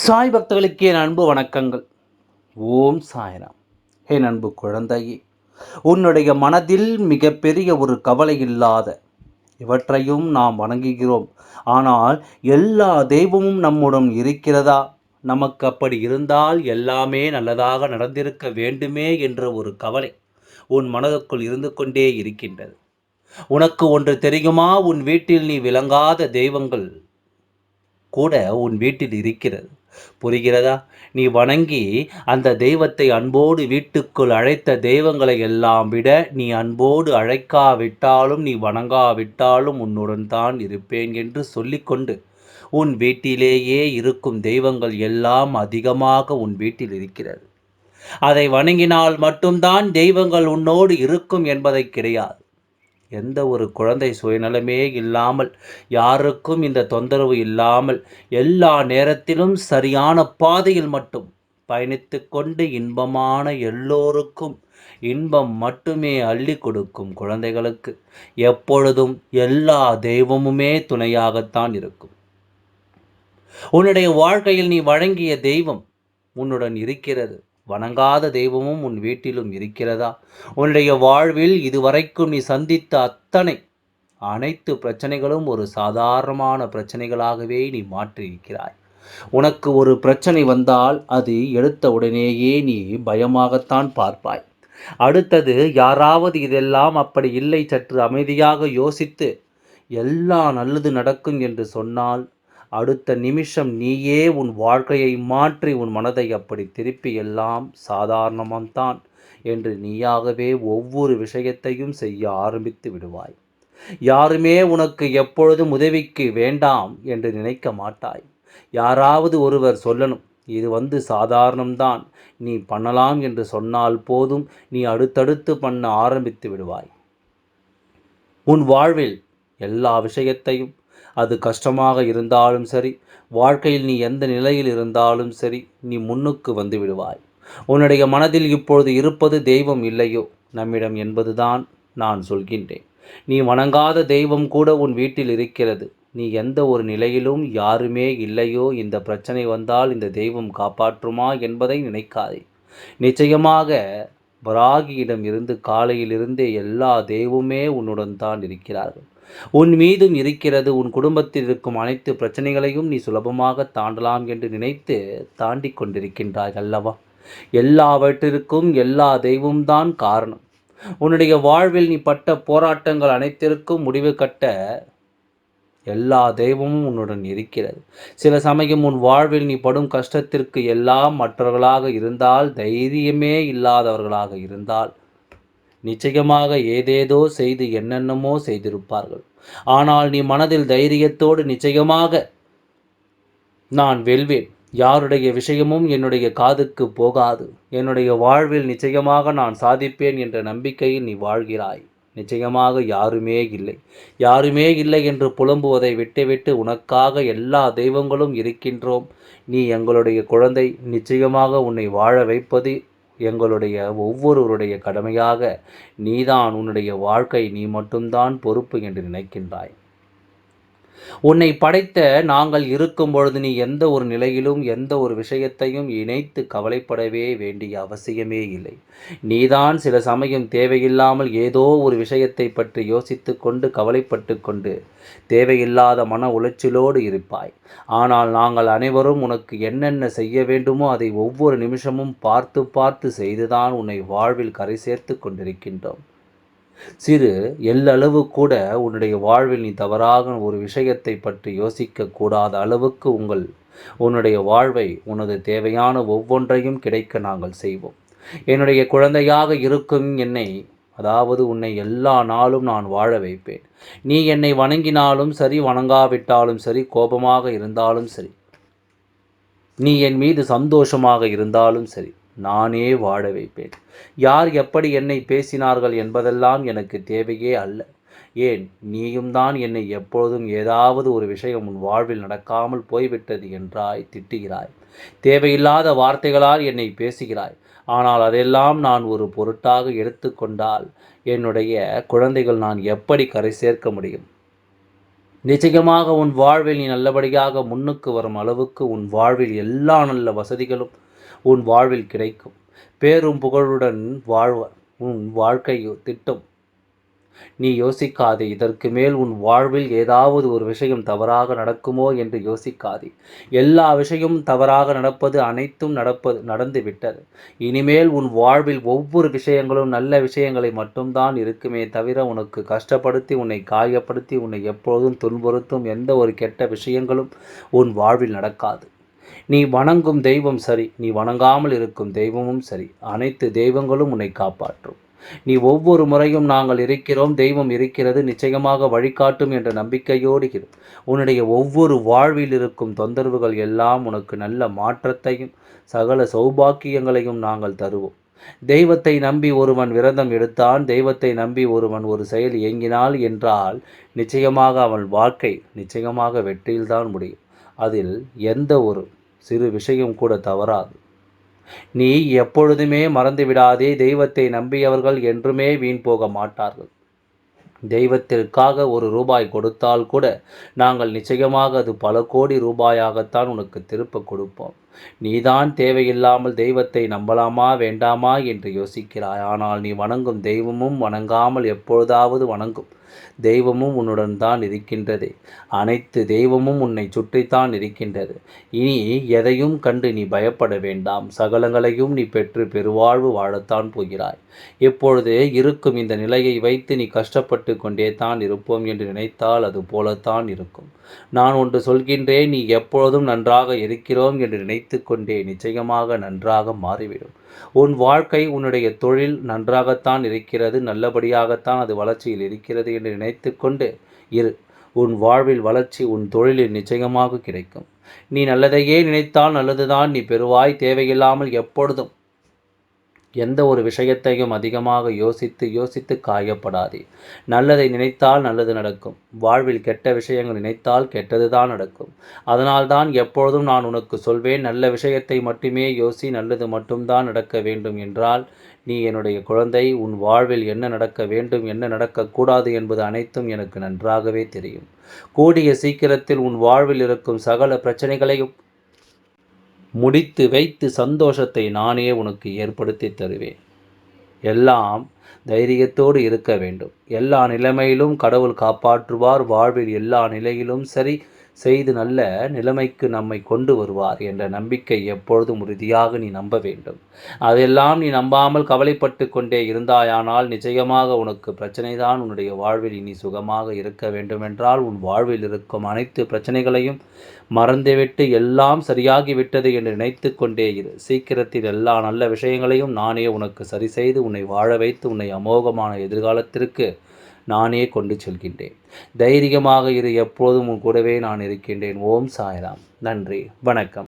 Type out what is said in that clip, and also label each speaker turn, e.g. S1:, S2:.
S1: சாய் பக்தர்களுக்கு என் அன்பு வணக்கங்கள். ஓம் சாய்ராம். என் அன்பு குழந்தையே உன்னுடைய மனதில் மிகப்பெரிய ஒரு கவலை இல்லாத இவற்றையும் நாம் வணங்குகிறோம். ஆனால் எல்லா தெய்வமும் நம்முடன் இருக்கிறதா? நமக்கு அப்படி இருந்தால் எல்லாமே நல்லதாக நடந்திருக்க வேண்டுமே என்ற ஒரு கவலை உன் மனதுக்குள் இருந்து கொண்டே இருக்கின்றது. உனக்கு ஒன்று தெரியுமா? உன் வீட்டில் நீ விளங்காத தெய்வங்கள் கூட உன் வீட்டில் இருக்கிறது. புரிகிறதா? நீ வணங்கி அந்த தெய்வத்தை அன்போடு வீட்டுக்குள் அழைத்த தெய்வங்களை எல்லாம் விட நீ அன்போடு அழைக்காவிட்டாலும் நீ வணங்காவிட்டாலும் உன்னுடன் தான் இருப்பேன் என்று சொல்லிக்கொண்டு உன் வீட்டிலேயே இருக்கும் தெய்வங்கள் எல்லாம் அதிகமாக உன் வீட்டில் இருக்கிறது. அதை வணங்கினால் மட்டும்தான் தெய்வங்கள் உன்னோடு இருக்கும் என்பதை கிடையாது. எந்த ஒரு குழந்தை சுயநலமே இல்லாமல் யாருக்கும் இந்த தொந்தரவு இல்லாமல் எல்லா நேரத்திலும் சரியான பாதையில் மட்டும் பயணித்து கொண்டு இன்பமான எல்லோருக்கும் இன்பம் மட்டுமே அள்ளி கொடுக்கும் குழந்தைகளுக்கு. எப்பொழுதும் எல்லா தெய்வமுமே துணையாகத்தான் இருக்கும். உன்னுடைய வாழ்க்கையில் நீ வழங்கிய தெய்வம் உன்னுடன் இருக்கிறது. வணங்காத தெய்வமும் உன் வீட்டிலும் இருக்கிறதா? உன்னுடைய வாழ்வில் இதுவரைக்கும் நீ சந்தித்த அத்தனை அனைத்து பிரச்சனைகளும் ஒரு சாதாரணமான பிரச்சனைகளாகவே நீ மாற்றியிருக்கிறாய். உனக்கு ஒரு பிரச்சனை வந்தால் அது எடுத்த உடனேயே நீ பயமாகத்தான் பார்ப்பாய். அடுத்தது யாராவது இதெல்லாம் அப்படி இல்லை சற்று அமைதியாக யோசித்து எல்லாம் நல்லது நடக்கும் என்று சொன்னால் அடுத்த நிமிஷம் நீயே உன் வாழ்க்கையை மாற்றி உன் மனதை அப்படி திருப்பி எல்லாம் சாதாரணமான்தான் என்று நீயாகவே ஒவ்வொரு விஷயத்தையும் செய்ய ஆரம்பித்து விடுவாய். யாருமே உனக்கு எப்பொழுதும் உதவிக்கு வேண்டாம் என்று நினைக்க மாட்டாய். யாராவது ஒருவர் சொல்லணும் இது வந்து சாதாரணம்தான் நீ பண்ணலாம் என்று சொன்னால் போதும் நீ அடுத்தடுத்து பண்ண ஆரம்பித்து விடுவாய். உன் வாழ்வில் எல்லா விஷயத்தையும் அது கஷ்டமாக இருந்தாலும் சரி வாழ்க்கையில் நீ எந்த நிலையில் இருந்தாலும் சரி நீ முன்னுக்கு வந்து விடுவாய். உன்னுடைய மனதில் இப்பொழுது இருப்பது தெய்வம் இல்லையோ? நம்மிடம் என்பதுதான் நான் சொல்கின்றேன். நீ வணங்காத தெய்வம் கூட உன் வீட்டில் இருக்கிறது. நீ எந்த ஒரு நிலையிலும் யாருமே இல்லையோ? இந்த பிரச்சனை வந்தால் இந்த தெய்வம் காப்பாற்றுமா என்பதை நினைக்காதே. நிச்சயமாக வராகியிடம் இருந்து காலையிலிருந்தே எல்லா தெய்வமே உன்னுடன் தான் இருக்கிறார்கள். உன் மீதும் இருக்கிறது உன் குடும்பத்தில் இருக்கும் அனைத்து பிரச்சனைகளையும் நீ சுலபமாக தாண்டலாம் என்று நினைத்து தாண்டி கொண்டிருக்கின்றாய் அல்லவா? எல்லாவற்றிற்கும் எல்லா தெய்வம்தான் காரணம். உன்னுடைய வாழ்வில் நீ பட்ட போராட்டங்கள் அனைத்திற்கும் முடிவு கட்ட எல்லா தெய்வமும் உன்னுடன் இருக்கிறது. சில சமயம் உன் வாழ்வில் நீ படும் கஷ்டத்திற்கு எல்லாம் மற்றவர்களாக இருந்தால் தைரியமே இல்லாதவர்களாக இருந்தால் நிச்சயமாக ஏதேதோ செய்து என்னென்னமோ செய்திருப்பார்கள். ஆனால் நீ மனதில் தைரியத்தோடு நிச்சயமாக நான் வெல்வேன். யாருடைய விஷயமும் என்னுடைய காதுக்கு போகாது. என்னுடைய வாழ்வில் நிச்சயமாக நான் சாதிப்பேன் என்ற நம்பிக்கையில் நீ வாழ்கிறாய். நிச்சயமாக யாருமே இல்லை. யாருமே இல்லை என்று புலம்புவதை விட்டுவிட்டு உனக்காக எல்லா தெய்வங்களும் இருக்கின்றோம். நீ எங்களுடைய குழந்தை. நிச்சயமாக உன்னை வாழ வைப்பது எங்களுடைய ஒவ்வொருவருடைய கடமையாக நீதான் உன்னுடைய வாழ்க்கை நீ மட்டும்தான் பொறுப்பு என்று நினைக்கின்றாய். உன்னை படைத்த நாங்கள் இருக்கும் பொழுது நீ எந்த ஒரு நிலையிலும் எந்த ஒரு விஷயத்தையும் இணைத்து கவலைப்படவே வேண்டிய அவசியமே இல்லை. நீதான் சில சமயம் தேவையில்லாமல் ஏதோ ஒரு விஷயத்தை பற்றி யோசித்து கொண்டு கவலைப்பட்டு கொண்டு தேவையில்லாத மன உளைச்சலோடு இருப்பாய். ஆனால் நாங்கள் அனைவரும் உனக்கு என்னென்ன செய்ய வேண்டுமோ அதை ஒவ்வொரு நிமிஷமும் பார்த்து பார்த்து செய்துதான் உன்னை வாழ்வில் கரை சேர்த்து கொண்டிருக்கின்றோம். சிறு எல்லளவு கூட உன்னுடைய வாழ்வில் நீ தவறாக ஒரு விஷயத்தை பற்றி யோசிக்க கூடாத அளவுக்கு உங்கள் உன்னுடைய வாழ்வை உனது தேவையான ஒவ்வொன்றையும் கிடைக்க நாங்கள் செய்வோம். என்னுடைய குழந்தையாக இருக்கும் என்னை அதாவது உன்னை எல்லா நாளும் நான் வாழ வைப்பேன். நீ என்னை வணங்கினாலும் சரி வணங்காவிட்டாலும் சரி கோபமாக இருந்தாலும் சரி நீ என் மீது சந்தோஷமாக இருந்தாலும் சரி நானே வாழ வைப்பேன். யார் எப்படி என்னை பேசினார்கள் என்பதெல்லாம் எனக்கு தேவையே அல்ல. ஏன்? நீயும் தான் என்னை எப்பொழுதும் ஏதாவது ஒரு விஷயம் உன் வாழ்வில் நடக்காமல் போய்விட்டது என்றாய் திட்டுகிறாய். தேவையில்லாத வார்த்தைகளால் என்னை பேசுகிறாய். ஆனால் அதெல்லாம் நான் ஒரு பொருட்டாக எடுத்துக்கொண்டால் என்னுடைய குழந்தைகள் நான் எப்படி கரை சேர்க்க முடியும்? நிச்சயமாக உன் வாழ்வில் நீ நல்லபடியாக முன்னுக்கு வரும் அளவுக்கு உன் வாழ்வில் எல்லா நல்ல வசதிகளும் உன் வாழ்வில் கிடைக்கும். பேரும் புகழுடன் வாழ்வ உன் வாழ்க்கை திட்டம். நீ யோசிக்காதே இதற்கு மேல் உன் வாழ்வில் ஏதாவது ஒரு விஷயம் தவறாக நடக்குமோ என்று யோசிக்காதே. எல்லா விஷயமும் தவறாக நடப்பது அனைத்தும் நடப்பது நடந்து விட்டது இனிமேல் உன் வாழ்வில் ஒவ்வொரு விஷயங்களும் நல்ல விஷயங்களை மட்டும்தான் இருக்குமே தவிர உனக்கு கஷ்டப்படுத்தி உன்னை காயப்படுத்தி உன்னை எப்பொழுதும் துன்புறுத்தும் எந்த ஒரு கெட்ட விஷயங்களும் உன் வாழ்வில் நடக்காது. நீ வணங்கும் தெய்வம் சரி நீ வணங்காமல் இருக்கும் தெய்வமும் சரி. அனைத்து தெய்வங்களும் உன்னை காப்பாற்றும். நீ ஒவ்வொரு முறையும் நாங்கள் இருக்கிறோம் தெய்வம் இருக்கிறது நிச்சயமாக வழிகாட்டும் என்ற நம்பிக்கையோடு இரு. உன்னுடைய ஒவ்வொரு வாழ்வில் இருக்கும் தொந்தரவுகள் எல்லாம் உனக்கு நல்ல மாற்றத்தையும் சகல சௌபாக்கியங்களையும் நாங்கள் தருவோம். தெய்வத்தை நம்பி ஒருவன் விரதம் எடுத்தான் தெய்வத்தை நம்பி ஒருவன் ஒரு செயல் இயங்கினாள் என்றால் நிச்சயமாக அவன் வாழ்க்கை நிச்சயமாக வெற்றியில்தான் முடியும். அதில் எந்த ஒரு சிறு விஷயம் கூட தவறாது. நீ எப்பொழுதுமே மறந்துவிடாதே தெய்வத்தை நம்பியவர்கள் என்றுமே வீண் போக மாட்டார்கள். தெய்வத்திற்காக ஒரு ரூபாய் கொடுத்தால் கூட நாங்கள் நிச்சயமாக அது பல கோடி ரூபாயாகத்தான் உனக்கு திருப்ப கொடுப்போம். நீதான் தேவையில்லாமல் தெய்வத்தை நம்பலாமா வேண்டாமா என்று யோசிக்கிறாய். ஆனால் நீ வணங்கும் தெய்வமும் வணங்காமல் எப்பொழுதாவது வணங்கும் தெய்வமும் உன்னுடன் தான் இருக்கின்றது. அனைத்து தெய்வமும் உன்னை சுற்றித்தான் இருக்கின்றது. இனி எதையும் கண்டு நீ பயப்பட வேண்டாம். சகலங்களையும் நீ பெற்று பெருவாழ்வு வாழத்தான் போகிறாய். இப்பொழுது இருக்கும் இந்த நிலையை வைத்து நீ கஷ்டப்பட்டு கொண்டே தான் இருப்போம் என்று நினைத்தால் அது போலத்தான் இருக்கும். நான் ஒன்று சொல்கின்றேன் நீ எப்பொழுதும் நன்றாக இருக்கிறோம் என்று நினை நினைத்துக்கொண்டே நிச்சயமாக நன்றாக மாறிவிடும். உன் வாழ்க்கை உன்னுடைய தொழில் நன்றாகத்தான் இருக்கிறது நல்லபடியாகத்தான் அது வளர்ச்சியில் இருக்கிறது என்று நினைத்துக்கொண்டு இரு. உன் வாழ்வில் வளர்ச்சி உன் தொழிலில் நிச்சயமாக கிடைக்கும். நீ நல்லதையே நினைத்தால் நல்லதுதான் நீ பெறுவாய் தேவையில்லாமல் எப்பொழுதும் எந்த ஒரு விஷயத்தையும் அதிகமாக யோசித்து யோசித்து காயப்படாதே. நல்லதை நினைத்தால் நல்லது நடக்கும். வாழ்வில் கெட்ட விஷயங்கள் நினைத்தால் கெட்டது தான் நடக்கும். அதனால்தான் எப்பொழுதும் நான் உனக்கு சொல்வேன் நல்ல விஷயத்தை மட்டுமே யோசி நல்லது மட்டும்தான் நடக்க வேண்டும் என்றால் நீ என்னுடைய குழந்தை உன் வாழ்வில் என்ன நடக்க வேண்டும் என்ன நடக்கக்கூடாது என்பது அனைத்தும் எனக்கு நன்றாகவே தெரியும். கூடிய சீக்கிரத்தில் உன் வாழ்வில் இருக்கும் சகல பிரச்சனைகளையும் முடித்து வைத்து சந்தோஷத்தை நானே உனக்கு ஏற்படுத்தி தருவேன். எல்லாம் தைரியத்தோடு இருக்க வேண்டும். எல்லா நிலைமையிலும் கடவுள் காப்பாற்றுவார். வாழ்வில் எல்லா நிலையிலும் சரி செய்து நல்ல நிலைமைக்கு நம்மை கொண்டு வருவார் என்ற நம்பிக்கை எப்பொழுதும் உறுதியாக நீ நம்ப வேண்டும். அதெல்லாம் நீ நம்பாமல் கவலைப்பட்டு கொண்டே இருந்தாயானால் நிச்சயமாக உனக்கு பிரச்சனைதான். உன்னுடைய வாழ்வில் இனி சுகமாக இருக்க வேண்டுமென்றால் உன் வாழ்வில் இருக்கும் அனைத்து பிரச்சனைகளையும் மறந்துவிட்டு எல்லாம் சரியாகிவிட்டது என்று நினைத்து கொண்டே இரு. சீக்கிரத்தில் எல்லா நல்ல விஷயங்களையும் நானே உனக்கு சரி செய்து உன்னை வாழ வைத்து உன்னை அமோகமான எதிர்காலத்திற்கு நானே கொண்டு செல்கின்றேன். தைரியமாக இரு எப்போதும் உன் கூடவே நான் இருக்கின்றேன். ஓம் சாய்ராம். நன்றி. வணக்கம்.